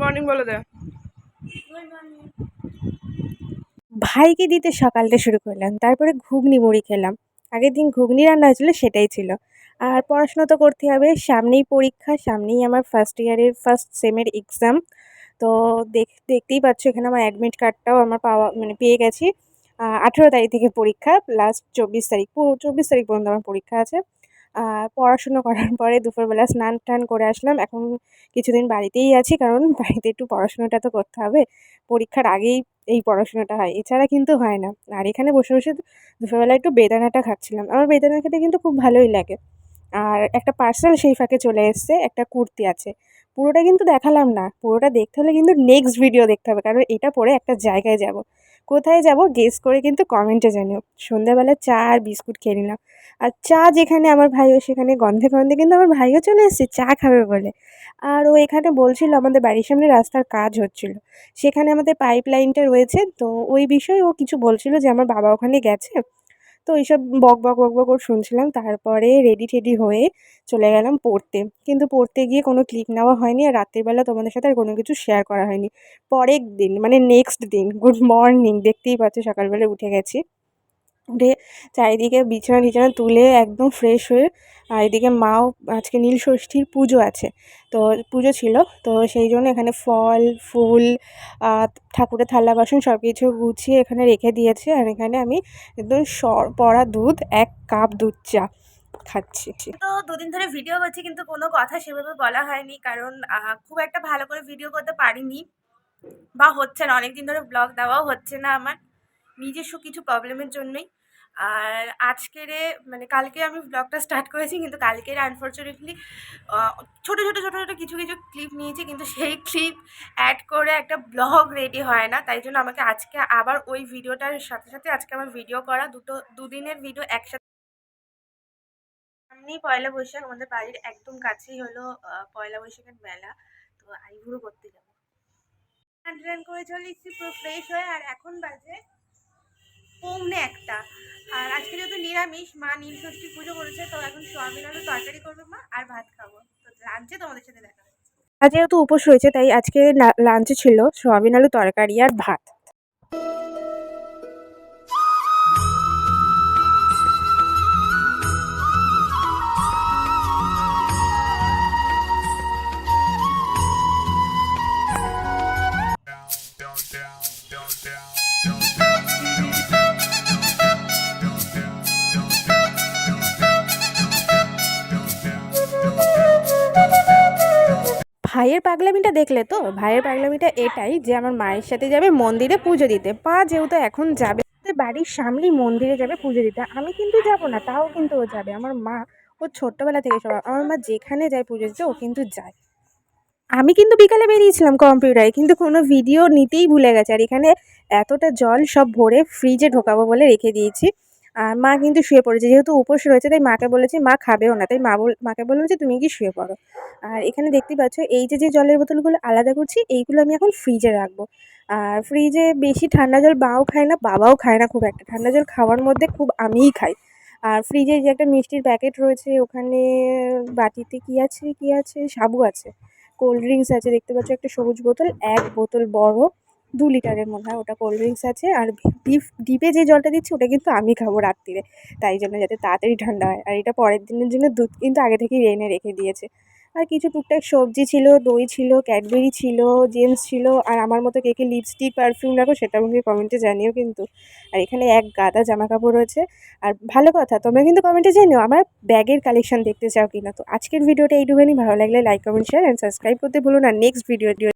Morning ভাইকে দিতে সকালটা শুরু করলাম, তারপরে ঘুগনি মুড়ি খেলাম। আগের দিন ঘুগনি রান্না হয়েছিল, সেটাই ছিল। আর পড়াশোনা তো করতে হবে, সামনেই পরীক্ষা, সামনেই আমার ফার্স্ট ইয়ারের ফার্স্ট সেমের এক্সাম তো দেখ দেখতেই পাচ্ছ, এখানে আমার অ্যাডমিট কার্ডটাও আমার পাওয়া মানে পেয়ে গেছি। আঠেরো তারিখ থেকে পরীক্ষা লাস্ট চব্বিশ তারিখ চব্বিশ তারিখ পর্যন্ত আমার পরীক্ষা আছে। পড়াশুনো করার পরে দুপুরবেলা স্নান টান করে আসলাম। এখন কিছুদিন বাড়িতেই আছি, কারণ বাড়িতে একটু পড়াশোনাটা তো করতে হবে। পরীক্ষার আগেই এই পড়াশোনাটা হয়, এছাড়া কিন্তু হয় না। আর এখানে বসে বসে দুপুরবেলা একটু বেদানাটা খাচ্ছিলাম। আমার বেদানা খেতে কিন্তু খুব ভালোই লাগে। আর একটা পার্সেল সেই ফাঁকে চলে এসছে, একটা কুর্তি আছে। পুরোটা কিন্তু দেখালাম না, পুরোটা দেখতে হলে কিন্তু নেক্সট ভিডিও দেখতে হবে, কারণ এটা পরে একটা জায়গায় যাব। কোথায় যাব গেস করে কিন্তু কমেন্টে জানিও। সন্ধ্যাবেলা চা আর বিস্কুট খেয়ে নিলাম। আর চা যেখানে আমার ভাইও সেখানে গন্ধে গন্ধে কিন্তু আমার ভাইও চলে এসেছে, চা খাবে বলে। আর ও এখানে বলছিল আমাদের বাড়ির সামনে রাস্তার কাজ হচ্ছিল। সেখানে আমাদের পাইপ লাইনটা রয়েছে, তো ওই বিষয়ে ও কিছু বলছিল যে আমার বাবা ওখানে গেছে। তো এইসব বক বক বক বক ওর শুনছিলাম। তারপরে রেডি টেডি হয়ে চলে গেলাম পড়তে। কিন্তু পড়তে গিয়ে কোনো ক্লিক নেওয়া হয়নি আর রাত্রিবেলা তোমাদের সাথে আর কোনো কিছু শেয়ার করা হয়নি। পরের দিন মানে নেক্সট দিন গুড মর্নিং দেখতেই পাচ্ছ সকালবেলা উঠে গেছি। উঠে চারিদিকে বিছানা টিছানা তুলে একদম ফ্রেশ হয়ে, আর এদিকে মাও আজকে নীল ষষ্ঠীর পুজো আছে। তো পুজো ছিল, তো সেই জন্য এখানে ফল, ফুল ঠাকুরের থালা বাসন সব কিছু গুছিয়ে এখানে রেখে দিয়েছে। আর এখানে আমি একদম সর পড়া দুধ, এক কাপ দুধ চা খাচ্ছি। তো দুদিন ধরে ভিডিও করছি কিন্তু কোনো কথা সেভাবে বলা হয়নি, কারণ খুব একটা ভালো করে ভিডিও করতে পারিনি। বা হচ্ছে না, অনেকদিন ধরে ব্লগ দেওয়াও হচ্ছে না আমার। নিজস্ব কিছু প্রবলেমের জন্যই। আর আজকেরে মানে কালকে আমি ব্লগটা স্টার্ট করেছি, কিন্তু কালকের আনফর্চুনেটলি ছোটো ছোটো ছোটো ছোটো কিছু কিছু ক্লিপ নিয়েছি, কিন্তু সেই ক্লিপ অ্যাড করে একটা ব্লগ রেডি হয় না। তাই জন্য আমাকে আজকে আবার ওই ভিডিওটার সাথে সাথে আজকে আমার ভিডিও করা দুটো, দুদিনের ভিডিও একসাথে। সামনেই পয়লা বৈশাখ, আমাদের বাড়ির একদম কাছেই হলো পয়লা বৈশাখের মেলা। তো আইভুড়ো করতে যাব। করে চলে পুরো ফ্রেশ হয়ে, আর এখন বাজে পৌনে একটা আর আজকে যেহেতু নিরামিষ মা নীল ষষ্ঠী পুজো করেছে তো এখন সোয়াবিন আলু তরকারি করবে মা আর ভাত খাব তো লাঞ্চে তোমাদের সাথে দেখা হচ্ছে আর যেহেতু উপোস রয়েছে তাই আজকে লাঞ্চে ছিল সোয়াবিন আলু তরকারি আর ভাত ভাইয়ের পাগলামিটা দেখলে তো? ভাইয়ের পাগলামিটা এটাই যে আমার মায়ের সাথে যাবে মন্দিরে পুজো দিতে। পা যেহেতু এখন যাবে বাড়ির সামনেই মন্দিরে যাবে পুজো দিতে। আমি কিন্তু যাব না, তাও কিন্তু ও যাবে। আমার মা, ও ছোট্টবেলা থেকে সব, আমার মা যেখানে যায় পুজো দিতে, ও কিন্তু যায়। আমি কিন্তু বিকালে বেরিয়েছিলাম কম্পিউটারে, কিন্তু কোনো ভিডিও নিতেই ভুলে গেছে। আর এখানে এতটা জল সব ভরে ফ্রিজে ঢোকাবো বলে রেখে দিয়েছি। আর মা কিন্তু শুয়ে পড়েছে। যেহেতু উপোস রয়েছে, তাই মাকে বলেছি, মা খাবেও না। তাই মা মাকে বললাম যে তুমি কি শুয়ে পড়ো। আর এখানে দেখতেই পাচ্ছ, এই যে যে জলের বোতলগুলো আলাদা করছি, এইগুলো আমি এখন ফ্রিজে রাখব। আর ফ্রিজে বেশি ঠান্ডা জল মাও খায় না, বাবাও খায় না খুব একটা। ঠান্ডা জল খাওয়ার মধ্যে খুব আমিই খাই। আর ফ্রিজে যে একটা মিষ্টির প্যাকেট রয়েছে, ওখানে বাটিতে কি আছে কি আছে? সাবু আছে। কোল্ড ড্রিঙ্কস আছে। দেখতে পাচ্ছ একটা সবুজ বোতল, এক বোতল বড়। দু লিটারের মনে হয়, ওটা কোল্ড ড্রিঙ্কস আছে। আর ডিপ ডিপে যে জলটা দিচ্ছি, ওটা কিন্তু আমি খাব রাত্রিরে। তাই জন্য যাতে তাড়াতাড়ি ঠান্ডা হয়। আর এটা পরের দিনের জন্য দুধ কিন্তু আগে থেকেই রেনে রেখে দিয়েছে। আর কিছু টুকটাক সবজি ছিল, দই ছিল ক্যাডবেরি ছিল জেমস ছিল, আর আমার মতো কে কে লিপস্টিক পারফিউম রাখো, সেটা আমাকে কমেন্টে জানিও কিন্তু। আর এখানে এক গাদা জামা কাপড় রয়েছে। আর ভালো কথা, তোমরা কিন্তু কমেন্টে জানিও আমার ব্যাগের কালেকশন দেখতে চাও কিনা। তো আজকের ভিডিওটা এইটুখানি। ভালো লাগলে like comment share and subscribe করতে ভুলো না। Next video